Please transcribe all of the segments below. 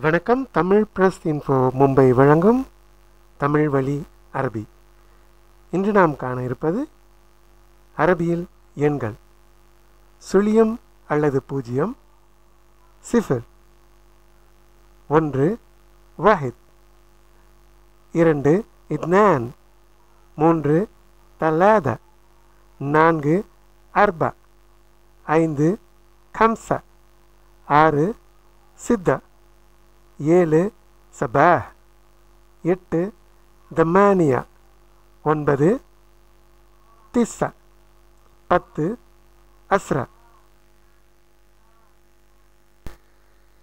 வணக்கம். Tamil press info Mumbai வழங்கும் தமிழ் வழி அரபி. இன்று நாம் காண இருப்பது அரபியில் எண்கள் சுழியம் அல்லது பூஜ்ஜியம் சிஃபர் ஒன்று வாஹித். இரண்டு இத்னான். மூன்று தலாத. நான்கு அர்பா. ஐந்து கம்சா. ஆறு சித்தா. ஏழு சபாஹ் எட்டு தமானியா. ஒன்பது திஸ்ஸா. பத்து அஸ்ரா.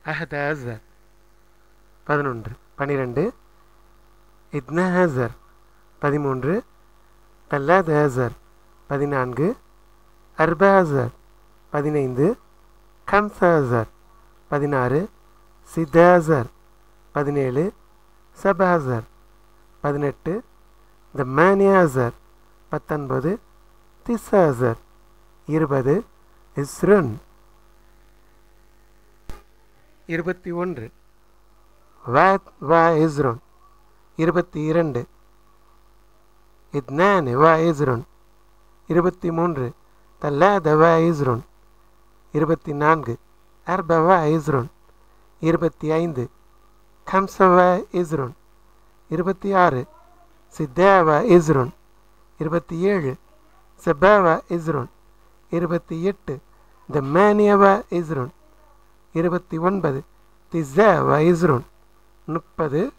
அஹதாசர் பதினொன்று பனிரெண்டு. இத்னஹசர் பதிமூன்று தல்லாதஹசர் பதினான்கு அர்பாசர் பதினைந்து கம்சாசர் பதினாறு சித்தாசர் பதினேழு. சபாசர் பதினெட்டு. த மேனியாசர் பத்தொன்பது. திசாசர் இருபது. இஸ்ருன். இருபத்தி ஒன்று. வாத் வா இஸ்ரோன் இருபத்தி இரண்டு. இத்னான் வா இஸ்ரோன் இருபத்தி மூன்று. தல்லாத வா இஸ்ரோன் இருபத்தி நான்கு. அர்ப வா இஸ்ரோன் இருபத்தி ஐந்து. கம்சவ இஸ்ரோன். இருபத்தி ஆறு. சித்தேவ இஸ்ரோன். இருபத்தி ஏழு. செபேவ இஸ்ரோன். இருபத்தி எட்டு. த மேனியவ இஸ்ரோன். இருபத்தி ஒன்பது. திசேவ இஸ்ரோன். முப்பது.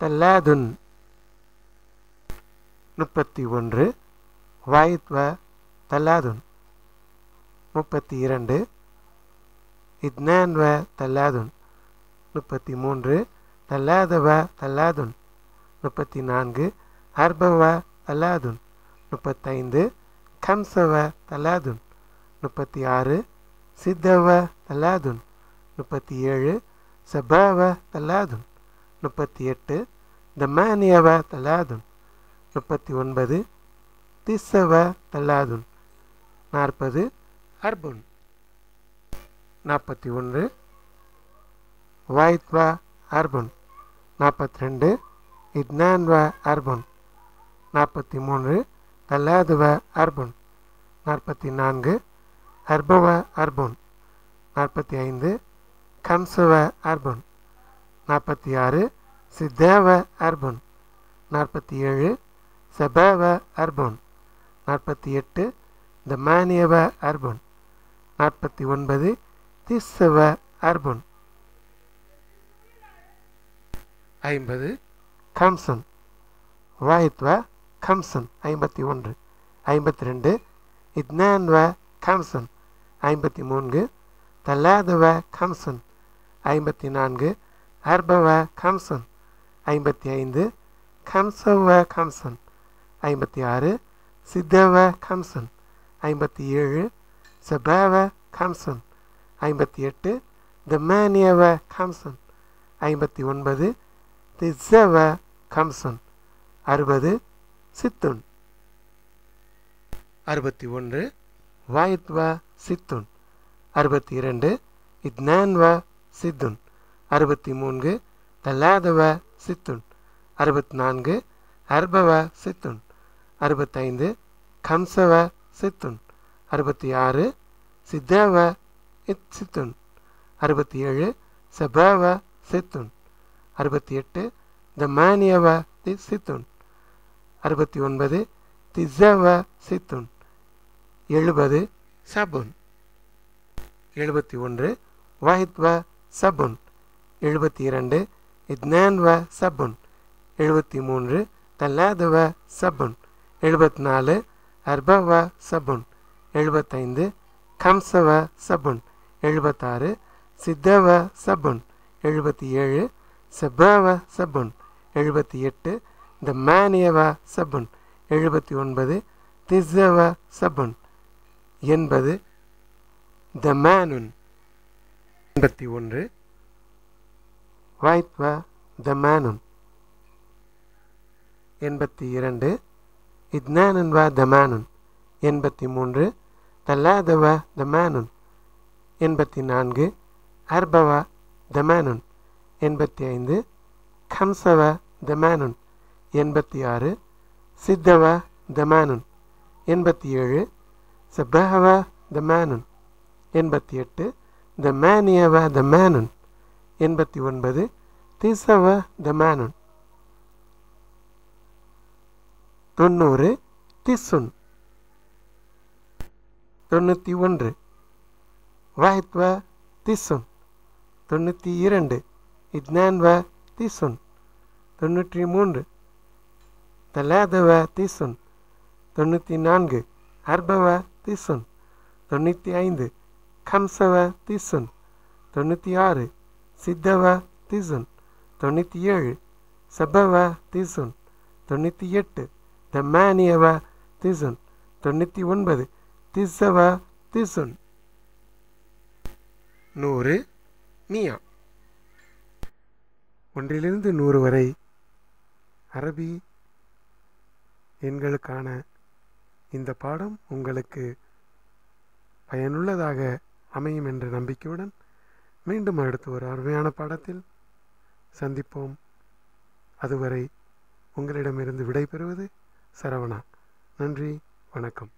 தல்லாதுன். முப்பத்தி ஒன்று. வாயித்வ தல்லாதுன். முப்பத்தி இரண்டு. இத்னான்வ தல்லாதுன். முப்பத்தி மூன்று தல்லாதவ தல்லாதுன். முப்பத்தி நான்கு அர்பவ தல்லாதுன். முப்பத்தைந்து கம்சவ தல்லாதுன். முப்பத்தி ஆறு சித்தவ தல்லாதுன். முப்பத்தி ஏழு சபாவ தல்லாதுன். முப்பத்தி எட்டு தமானியவ தல்லாதுன். முப்பத்தி ஒன்பது திஸ்ஸவ தல்லாதுன். நாற்பது அர்புன் நாற்பத்தி ஒன்று. வாய்த்வா அர்புன். நாற்பத்தி ரெண்டு. இத்னான்வா அர்புன். நாற்பத்தி மூன்று. தல்லாதுவ அர்புன். நாற்பத்தி நான்கு. அர்பவ அர்புன். நாற்பத்தி ஐந்து. கம்சவ அர்புன். நாற்பத்தி ஆறு. சித்தேவ அர்புன். நாற்பத்தி ஏழு. சபாவ அர்புன். நாற்பத்தி எட்டு. தமானியவ அர்புன். நாற்பத்தி ஒன்பது. திஸ்ஸவ அர்புன் ஐம்பது. கம்சன் வாயித்வ கம்சன் ஐம்பத்தி ஒன்று. ஐம்பத்தி ரெண்டு. இத்னான்வ கம்சன் ஐம்பத்தி மூன்று. தல்லாதவ கம்சன் ஐம்பத்தி நான்கு. அர்பவ கம்சன் ஐம்பத்தி ஐந்து. கம்சவ கம்சன் ஐம்பத்தி ஆறு. சித்தவ கம்சன் ஐம்பத்தி ஏழு. சபாவ கம்சன் ஐம்பத்தி எட்டு தமானியவ கம்சன் ஐம்பத்தி ஒன்பது திஸ்ஸவ கம்சன் அறுபது சித்துன் அறுபத்தி ஒன்று வாயித்வ சித்துன் அறுபத்தி இரண்டு இத்னான்வ சித்துன் அறுபத்தி மூன்று தல்லாதவ சித்துன் அறுபத்தி நான்கு அர்பவ சித்துன் அறுபத்தைந்து கம்சவ சித்துன் அறுபத்தி ஆறு சித்தவ சித்துன் அறுபத்தி ஏழு சபாவ சித்துன். அறுபத்தி எட்டு தமானியவ தி சித்துன் அறுபத்தி ஒன்பது திசவ சித்துன். எழுபது சபுன். எழுபத்தி ஒன்று வாஹித்வ சபுன். எழுபத்தி இரண்டு இத்னான்வ சபுன். எழுபத்தி மூன்று தல்லாதவ சபுன். எழுபத்தி நாலு அர்பவ சபுன். எழுபத்தைந்து கம்சவ சபுன். எழுபத்தாறு சித்தவ சபுன். எழுபத்தி ஏழு சபாவ சபுன். எழுபத்தி எட்டு த மேனியவ சபுன். எழுபத்தி ஒன்பது திஸ்ஸவ சபுன் எண்பது த மேனுன். எண்பத்தி ஒன்று வாய்த்வ த மேனுன். எண்பத்தி இரண்டு இத்னானுன்வா தமானுன் எண்பத்தி மூன்று தல்லாதவ த மேனுன். எண்பத்தி நான்கு அர்பவ தமானுன் எண்பத்தி ஐந்து கம்சவ தமானுன் எண்பத்தி ஆறு சித்தவ தமானுன் எண்பத்தி ஏழு சபஹவ தமானுன் எண்பத்தி எட்டு தமானியவ தமானுன் எண்பத்தி ஒன்பது திசவ தமானுன் தொண்ணூறு திசுன். தொண்ணூற்றி ஒன்று. வாஹித்வ திசுன் தொண்ணூற்றி இரண்டு. இத்னான்வ திசுன் தொண்ணூற்றி மூன்று. தலாதவ திசுன் தொண்ணூற்றி நான்கு. அர்பவ திசுன் தொண்ணூற்றி ஐந்து. கம்சவ திசுன் தொண்ணூற்றி ஆறு. சித்தவ திசுன் தொண்ணூற்றி ஏழு. சபவ திசுன் தொண்ணூற்றி எட்டு. தமானியவ திசுன் தொண்ணூற்றி ஒன்பது. திசவ திசுன் நூறு மியா. ஒன்றிலிருந்து நூறு வரை அரபி எண்களுக்கான இந்த பாடம் உங்களுக்கு பயனுள்ளதாக அமையும் என்ற நம்பிக்கையுடன் மீண்டும் அடுத்து ஒரு அருமையான பாடத்தில் சந்திப்போம். அதுவரை உங்களிடமிருந்து விடைபெறுவது சரவணா. நன்றி வணக்கம்.